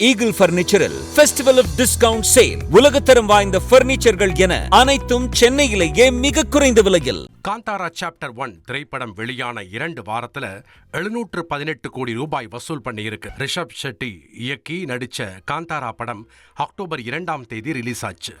Eagle பர்னிச்சரில் festival of discount sale உலகத்தரம் வாய்ந்த பர்னிச்சர்கள் என அனைத்தும் சென்னையிலேயே மிக குறைந்த விலையில். காந்தாரா சாப்டர் ஒன் திரைப்படம் வெளியான இரண்டு வாரத்துல எழுநூற்று பதினெட்டு கோடி ரூபாய் வசூல் பண்ணியிருக்கு. ரிஷப் ஷெட்டி இயக்கி நடிச்ச காந்தாரா படம் அக்டோபர் இரண்டாம் தேதி ரிலீஸ் ஆச்சு.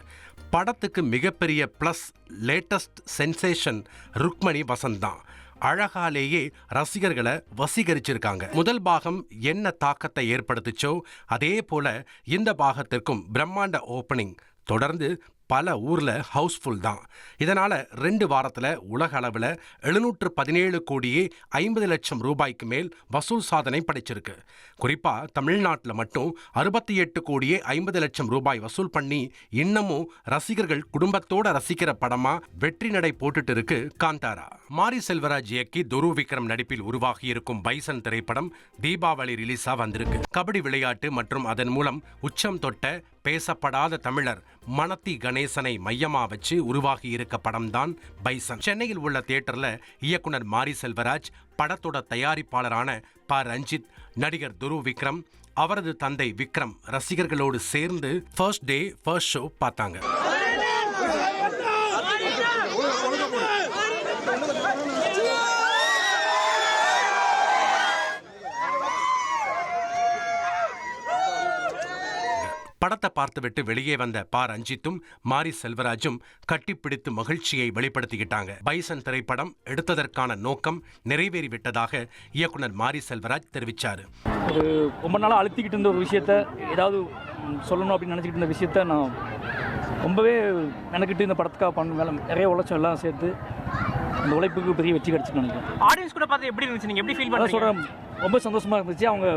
படத்துக்கு மிகப்பெரிய plus latest sensation Rukmini Vasanth தான் அழகாலேயே ரசிகர்களை வசீகரிச்சிருக்காங்க. முதல் பாகம் என்ன தாக்கத்தை ஏற்படுத்துச்சோ அதே போல இந்த பாகத்திற்கும் பிரம்மாண்ட ஓப்பனிங் தொடர்ந்து பல ஊர்ல ஹவுஸ்ஃபுல் தான். இதனால ரெண்டு வாரத்துல உலக அளவில் எழுநூற்று பதினேழு கோடியே ஐம்பது லட்சம் ரூபாய்க்கு மேல் வசூல் சாதனை படைச்சிருக்கு. குறிப்பா தமிழ்நாட்டில் மட்டும் அறுபத்தி எட்டு கோடியே ஐம்பது லட்சம் ரூபாய் வசூல் பண்ணி இன்னமும் ரசிகர்கள் குடும்பத்தோட ரசிக்கிற படமா வெற்றி நடை போட்டுட்டு இருக்கு காந்தாரா. மாரி செல்வராஜ் இயக்கி துரு விக்ரம் நடிப்பில் உருவாகி இருக்கும் பைசன் திரைப்படம் தீபாவளி ரிலீஸா வந்திருக்கு. கபடி விளையாட்டு மற்றும் அதன் மூலம் உச்சம் தொட்ட பேசப்படாத தமிழர் மணத்தி கணேசனை மையமா வச்சு உருவாகி இருக்க படம் தான் பைசன் சென்னையில் உள்ள தியேட்டர்ல இயக்குனர் மாரி செல்வராஜ் படத்தோட தயாரிப்பாளரான ப. ரஞ்சித் நடிகர் துரு விக்ரம் அவரது தந்தை விக்ரம் ரசிகர்களோடு சேர்ந்து ஃபர்ஸ்ட் டே ஃபர்ஸ்ட் ஷோ பார்த்தாங்க. படத்தை பார்த்துவிட்டு வெளியே வந்த பா. ரஞ்சித்தும் மாரி செல்வராஜும் கட்டிப்பிடித்து மகிழ்ச்சியை வெளிப்படுத்திக்கிட்டாங்க. பைசன் திரைப்படம் எடுத்ததற்கான நோக்கம் நிறைவேறிவிட்டதாக இயக்குனர் மாரி செல்வராஜ் தெரிவிச்சாரு. ஒரு ரொம்ப நாளாக அழுத்திக்கிட்டு இருந்த ஒரு விஷயத்த ஏதாவது சொல்லணும் அப்படின்னு நினச்சிக்கிட்டு இருந்த விஷயத்த நான் ரொம்பவே மெனக்கிட்டு இந்த படத்துக்காக பண்ண வேலை நிறைய உழைச்சம் எல்லாம் சேர்த்து. அந்த உழைப்புக்கு பெரிய வெற்றி கிடச்சின்னு நினைக்கிறேன். ஆடியன்ஸ் கூட பார்த்து எப்படி இருந்துச்சு? நீங்க எப்படி ஃபீல் பண்றீங்க? சொல்கிறேன் ரொம்ப சந்தோஷமாக இருந்துச்சு. அவங்க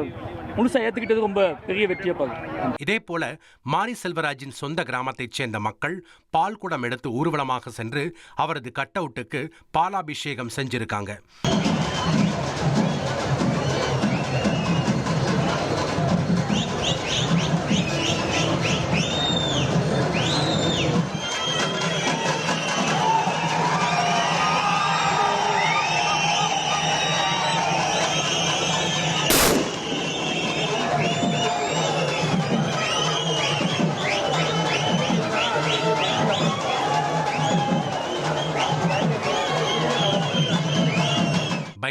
முழுசாக ஏற்றுக்கிட்டது ரொம்ப பெரிய வெற்றியாக பார்க்குறேன். இதே போல மாரி செல்வராஜின் சொந்த கிராமத்தைச் சேர்ந்த மக்கள் பால் குடம் எடுத்து ஊர்வலமாக சென்று அவரது கட் அவுட்டுக்கு பாலாபிஷேகம் செஞ்சிருக்காங்க.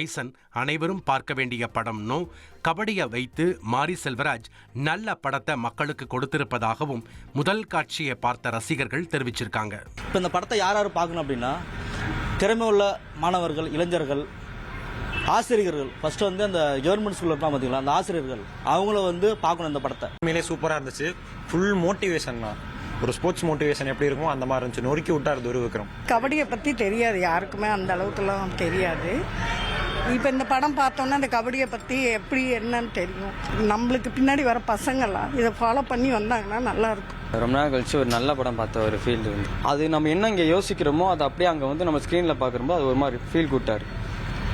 பைசன் அனைவரும் பார்க்க வேண்டிய படம்னோ கபடியை வைத்து மாரி செல்வராஜ் நல்ல படத்தை மக்களுக்கு கொடுத்திருப்பதாகவும் முதல் காட்சியை பார்த்த ரசிகர்கள் தெரிவிச்சிருக்காங்க. இப்போ இந்த படத்தை யார் யார் பார்க்கணும் அப்படின்னா திறமை உள்ள மாணவர்கள் இளைஞர்கள் ஆசிரியர்கள். ஃபர்ஸ்ட் வந்து அந்த கவர்மெண்ட் ஸ்கூலில் இருப்பாங்க பார்த்தீங்களா அந்த ஆசிரியர்கள். அவங்கள வந்து பார்க்கணும் இந்த படத்தை. உண்மையிலே சூப்பராக இருந்துச்சு. ஃபுல் மோட்டிவேஷன் தான். ஒரு ஸ்போர்ட்ஸ் மோட்டிவேஷன் எப்படி இருக்குமோ அந்த மாதிரி இருந்துச்சு. நொறுக்கி விட்டார் துரு விக்ரம். கபடியை பற்றி தெரியாது. யாருக்குமே அந்த அளவுக்குலாம் தெரியாது. இப்போ இந்த படம் பார்த்தோன்னா இந்த கபடியை பற்றி எப்படி என்னன்னு தெரியும். நம்மளுக்கு பின்னாடி வர பசங்கள்லாம் இதை ஃபாலோ பண்ணி வந்தாங்கன்னா நல்லா இருக்கும். ரொம்ப நாள் கழிச்சு ஒரு நல்ல படம் பார்த்த ஒரு ஃபீல் இருந்து அது நம்ம என்ன இங்கே யோசிக்கிறோமோ அது அப்படியே அங்கே வந்து நம்ம ஸ்க்ரீனில் பார்க்குறப்போ அது ஒரு மாதிரி ஃபீல் குட்டார்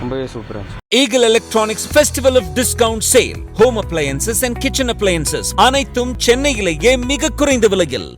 ரொம்பவே சூப்பராக Eagle electronics festival of discount sale home appliances and kitchen appliances அனைத்தும் சென்னையிலேயே மிக குறைந்த விலையில்.